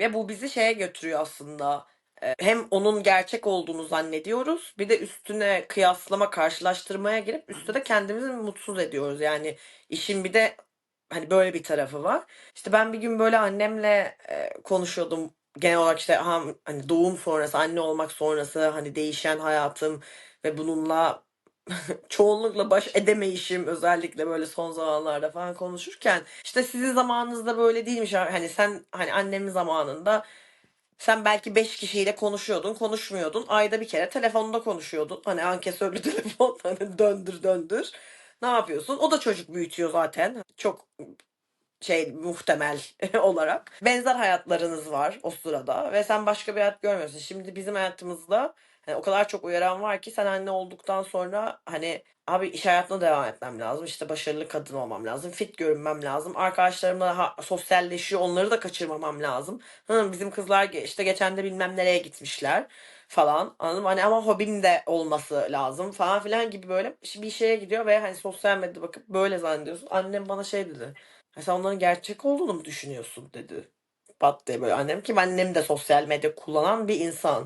Ve bu bizi şeye götürüyor aslında. Hem onun gerçek olduğunu zannediyoruz, bir de üstüne kıyaslama, karşılaştırmaya girip üstüne de kendimizi mutsuz ediyoruz. Yani işin bir de hani böyle bir tarafı var. İşte ben bir gün böyle annemle konuşuyordum. Genel olarak işte hani doğum sonrası, anne olmak sonrası hani değişen hayatım ve bununla çoğunlukla baş edemeyişim özellikle böyle son zamanlarda falan konuşurken işte sizin zamanınızda böyle değilmiş. Hani sen hani annemin zamanında sen belki 5 kişiyle konuşuyordun, konuşmuyordun. Ayda bir kere telefonda konuşuyordun. Hani ankesörlü telefon hani döndür döndür. Ne yapıyorsun? O da çocuk büyütüyor zaten. Çok şey muhtemel olarak. Benzer hayatlarınız var o sırada ve sen başka bir hayat görmüyorsun. Şimdi bizim hayatımızda hani o kadar çok uyaran var ki sen anne olduktan sonra hani abi iş hayatına devam etmem lazım. İşte başarılı kadın olmam lazım. Fit görünmem lazım. Arkadaşlarımla ha, sosyalleşiyor. Onları da kaçırmamam lazım. Hı, bizim kızlar işte geçen de bilmem nereye gitmişler falan. Anladın mı? Hani ama hobin de olması lazım falan filan gibi böyle bir şeye gidiyor ve hani sosyal medyada bakıp böyle zannediyorsun. Annem bana şey dedi. "Ha, Sen onların gerçek olduğunu mu düşünüyorsun dedi. Pat diye böyle annem ki annem de sosyal medya kullanan bir insan.